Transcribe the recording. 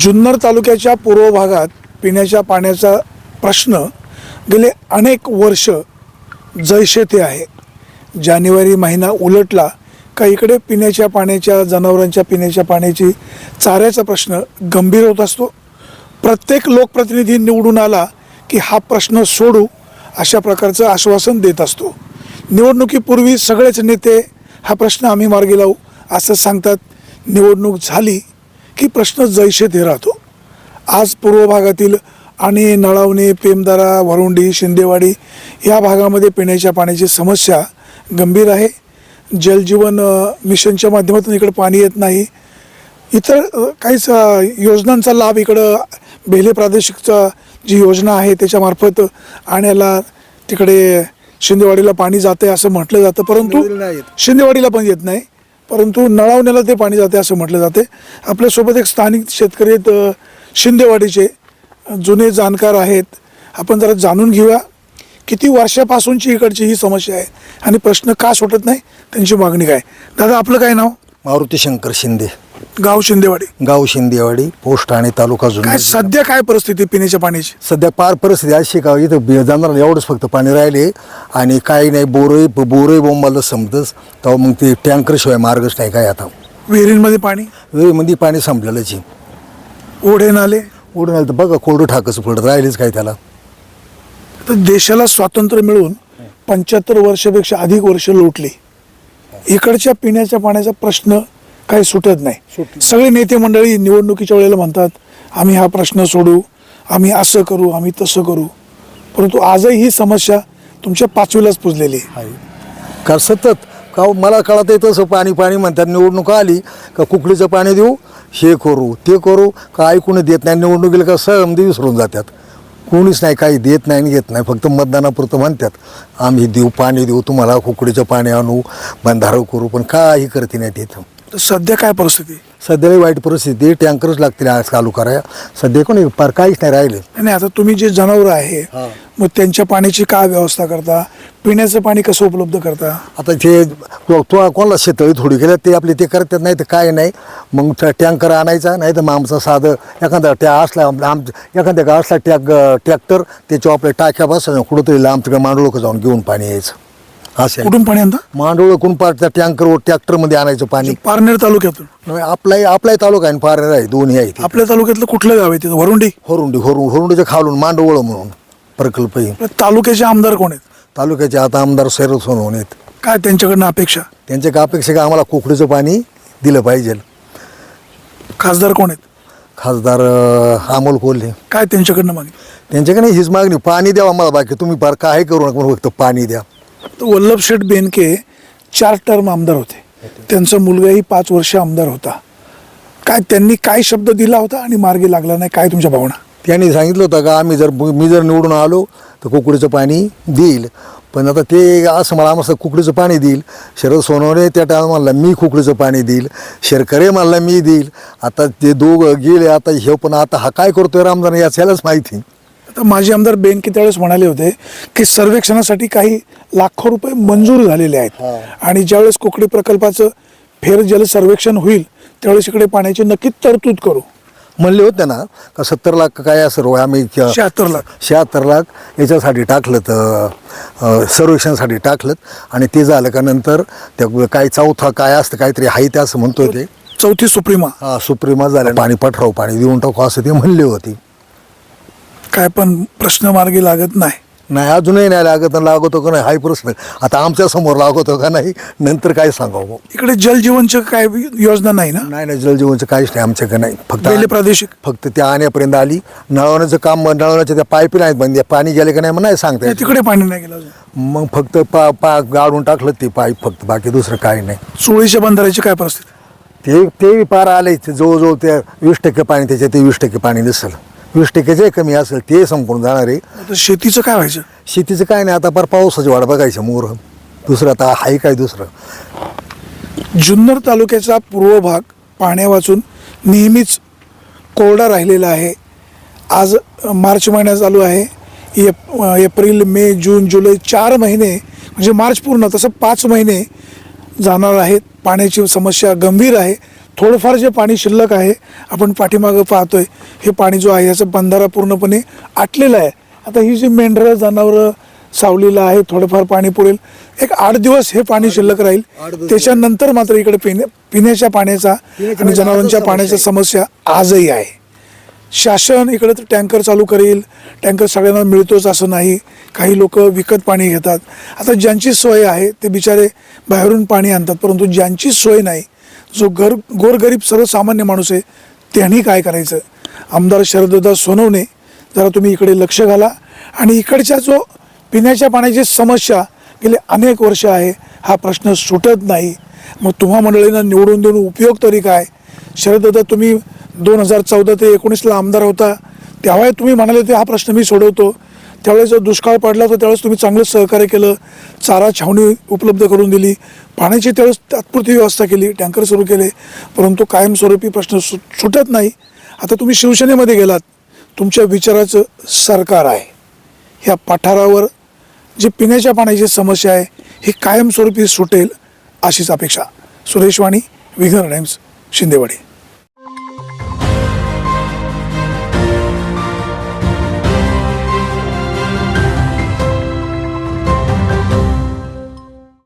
जुन्नर तालुक्याच्या पूर्व भागात पिण्याच्या पाण्याचा प्रश्न गेले अनेक वर्ष जैसे ते आहे. जानेवारी महिना उलटला का इकडे पिण्याच्या पाण्याच्या जनावरांच्या पिण्याच्या पाण्याची चाऱ्याचा प्रश्न गंभीर होत असतो. प्रत्येक लोकप्रतिनिधी निवडून आला की हा प्रश्न सोडू अशा प्रकारचं आश्वासन देत असतो. निवडणुकीपूर्वी सगळेच नेते हा प्रश्न आम्ही मार्गी लावू असं सांगतात. निवडणूक झाली की प्रश्न जैसे ते। राहतो आज पूर्व भागातील आणि नळावणे पेमदारा वरुंडी शिंदेवाडी या भागामध्ये पिण्याच्या पाण्याची समस्या गंभीर आहे. जलजीवन मिशनच्या माध्यमातून इकडे पाणी येत नाही. इतर काहीच योजनांचा लाभ इकडं बेले प्रादेशिकचा जी योजना आहे त्याच्यामार्फत आण्याला तिकडे शिंदेवाडीला पाणी जाते असं म्हटलं जातं परंतु. शिंदेवाडीला पण येत नाही. परंतु नळावण्याला ते पाणी जाते असं म्हटलं जाते. आपल्यासोबत एक स्थानिक शेतकरी आहेत शिंदेवाडीचे जुने जाणकार आहेत. आपण जरा जाणून घेऊया किती वर्षापासूनची इकडची ही समस्या आहे आणि प्रश्न का सुटत नाही त्यांची मागणी काय? दादा आपलं काय नाव? मारुती शंकर शिंदे. गाव शिंदेवाडी. गाव शिंदेवाडी पोस्ट आणि तालुका काय जुन्नर सध्या काय परिस्थिती पिण्याच्या पाण्याची? सध्या पार परिस्थिती अशी का इथं बी- जाणार एवढंच फक्त पाणी राहिले. आणि काही नाही बोरही बोरही बोंबाला समजतच तेव्हा मग ते टँकरशिवाय मार्गच नाही काय आता. विहिरींमध्ये पाणी? विहिरीमध्ये पाणी संपलेलंच आहे. ओढे नाले? उडून आलं तर बघा कोरडं ठाकच पडत राहिलेच काय त्याला. तर देशाला स्वातंत्र्य मिळून पंच्याहत्तर वर्षापेक्षा अधिक वर्ष लोटली. इकडच्या पिण्याच्या पाण्याचा प्रश्न काही सुटत नाही. सगळे नेते मंडळी निवडणुकीच्या वेळेला म्हणतात आम्ही हा प्रश्न सोडू आम्ही असं करू आम्ही तसं करू. परंतु आजही ही समस्या तुमच्या पाचवीलाच पुजलेली आहे. का सतत? का मला कळत आहे तसं पाणी पाणी म्हणतात निवडणूक आली का कुकडीचं पाणी देऊ? हे करू ते करू. का ऐकून देत नाही निवडणुकीला का सहमती विसरून जातात. कोणीच नाही काही देत नाही आणि घेत नाही. फक्त मतदानापुरतं म्हणतात आम्ही देऊ पाणी देऊ तुम्हाला कुकडीचं पाणी आणू बंधारं करू पण काही करते नाही तिथं तर सध्या काय परिस्थिती? सध्या वाईट परिस्थिती. टँकरच लागतील आज चालू कराया सध्या कोणी पार काहीच नाही राहिलं. आणि आता तुम्ही जे जनावर आहे. मग त्यांच्या पाण्याची काय व्यवस्था करता? पिण्याचं पाणी कसं उपलब्ध करता? आता ते तो तो कोणाला शेतळी थोडी गेल्या ते आपले ते करतात नाही तर काय नाही. मग त्या टँकर आणायचा नाही तर मग आमचं साधं एखादा त्या असला आम एखाद्या का असला टॅक ट्रॅक्टर त्याच्यावर आपल्या टाक्या बसायचं कुठंतरी तिकडे मांडोळं जाऊन घेऊन पाणी यायचं. असं. कुठून पाणी आणता? मांडोळं कोण पार त्या टँकरवर ट्रॅक्टरमध्ये आणायचं पाणी. पारनेर तालुक्यातून? आपलाही आपलाही तालुका आहे पार आहे दोन्ही आहे ते. आपल्या तालुक्यातलं कुठलं गाव आहे तिथं? वरुंडी? होरुंडी होरुं होरुंडीच्या खालून मांडवळ म्हणून प्रकल्प तालुक्याचे आमदार कोण आहेत? तालुक्याचे आता आमदार सैरत सोनवणे आहेत. काय त्यांच्याकडनं अपेक्षा? त्यांच्या का अपेक्षा का आम्हाला कुकडीचं पाणी दिलं पाहिजे. खासदार कोण आहेत? खासदार अं, अमोल कोल्हे. काय त्यांच्याकडनं मागणी? त्यांच्याकडे हीच मागणी पाणी द्यावा मला बाकी तुम्ही फार काय करू नका म्हणून फक्त पाणी द्या. तर वल्लभ शेठ बेनके चार टर्म आमदार होते. त्यांचा मुलगाही पाच वर्ष आमदार होता. काय त्यांनी काय शब्द दिला होता आणि मार्गी लागला नाही काय तुमच्या भावना? त्यांनी सांगितलं होतं का आम्ही जर मी जर निवडून आलो तर कुकडीचं पाणी देईल. पण आता ते असं मला आम्हाला कुकडीचं पाणी देईल. शरद सोनवणे त्या टायमाला मी कुकडीचं पाणी देईल. शेरकरे मला मी देईल. आता ते दोघं गेले आता हे पण आता हा काय करतोय रामदान याच्यालाच माहिती. आता माजी आमदार बेनके त्यावेळेस म्हणाले होते की सर्वेक्षणासाठी काही लाखो रुपये मंजूर झालेले आहेत. आणि ज्यावेळेस कुकडी प्रकल्पाचं फेर जल सर्वेक्षण होईल त्यावेळेस इकडे पाण्याची नक्कीच तरतूद करू. म्हणले होते ना का सत्तर लाख काय असं आम्ही क- शहात्तर लाख. शहात्तर लाख याच्यासाठी टाकलं तर सर्वेक्षणासाठी टाकलं. आणि ते झालं का नंतर त्या काय चौथा काय असतं काहीतरी आहे ते असं म्हणतोय ते. चौथी सुप्रीमा. हा सुप्रीमा झालं पाणी पठराव पाणी देऊन टाकू असं ते म्हणले होते. काय पण प्रश्न मार्गी लागत नाही. नाही अजूनही नाही लागत आणि लागतो का नाही हाही प्रश्न आता आमच्यासमोर लागतो का नाही नंतर काय सांगावं इकडे जलजीवनचं काय योजना नाही ना? नाही नाही जलजीवनचं काहीच नाही आमच्याकडे नाही. फक्त पहिले प्रादेशिक. फक्त त्या आणण्यापर्यंत आली. नळवण्याचं काम नळवण्याच्या त्या पाईपी नाहीत बंद. पाणी गेले का नाही मग नाही सांगता येत. तिकडे पाणी नाही गेलं अजून. मग फक्त पा पा गाडून टाकलं ते पाईप फक्त. बाकी दुसरं काही नाही. सुळीच्या बंधाऱ्याची काय परिस्थिती? ते ते पार आले. जवळजवळ ते वीस टक्के पाणी त्याच्यात ते वीस टक्के पाणी नसेल वीस टक्के जे कमी असेल ते संपून जाणार आहे. आता शेतीचं काय व्हायचं? शेतीचं काय नाही आता पार पावसाची वाट बघायचं मोर. दुसरं आता आहे काय दुसरं? जुन्नर तालुक्याचा पूर्व भाग पाण्या वाचून नेहमीच कोरडा राहिलेला आहे. आज अ, मार्च महिना चालू आहे. एप अ, एप्रिल मे जून जुलै चार महिने म्हणजे मार्च पूर्ण तसं पाच महिने जाणार आहेत. पाण्याची समस्या गंभीर आहे. थोडंफार जे पाणी शिल्लक आहे आपण पाठीमागं पाहतोय हे पाणी जो आहे याचा बंधारा पूर्णपणे आटलेला आहे. आता ही जी मेंढरं जनावरं सावलीला आहे थोडंफार पाणी पुरेल. एक आठ दिवस हे पाणी शिल्लक राहील. त्याच्यानंतर मात्र इकडे पिण्या पिण्याच्या पाण्याचा आणि जनावरांच्या पाण्याच्या समस्या आजही आहे. शासन इकडे तर टँकर चालू करेल. टँकर सगळ्यांना मिळतोच असं नाही. काही लोक विकत पाणी घेतात. आता ज्यांची सोय आहे ते बिचारे बाहेरून पाणी आणतात. परंतु ज्यांची सोय नाही जो गर गोरगरीब सर्वसामान्य माणूस आहे त्यांनी काय करायचं? आमदार शरददा सोनवणे जरा तुम्ही इकडे लक्ष घाला. आणि इकडच्या जो पिण्याच्या पाण्याची समस्या गेले अनेक वर्ष आहे हा प्रश्न सुटत नाही. मग तुम्हा मंडळींना निवडून देऊन उपयोग तरी काय? शरददा तुम्ही दोन हजार चौदा ते एकोणीसला आमदार होता. तेव्हाही तुम्ही म्हणाले होते हा प्रश्न मी सोडवतो. त्यावेळेस जर दुष्काळ पडला तर त्यावेळेस तुम्ही चांगलं सहकार्य केलं चारा छावणी उपलब्ध करून दिली पाण्याची त्यावेळेस तात्पुरती व्यवस्था केली टँकर सुरू केले परंतु कायमस्वरूपी प्रश्न सु सुटत नाही. आता तुम्ही शिवसेनेमध्ये गेलात तुमच्या विचाराचं सरकार आहे. ह्या पठारावर जी पिण्याच्या पाण्याची समस्या आहे ही कायमस्वरूपी सुटेल अशीच अपेक्षा. सुरेश वाणी विघन टाइम्स शिंदेवाडी.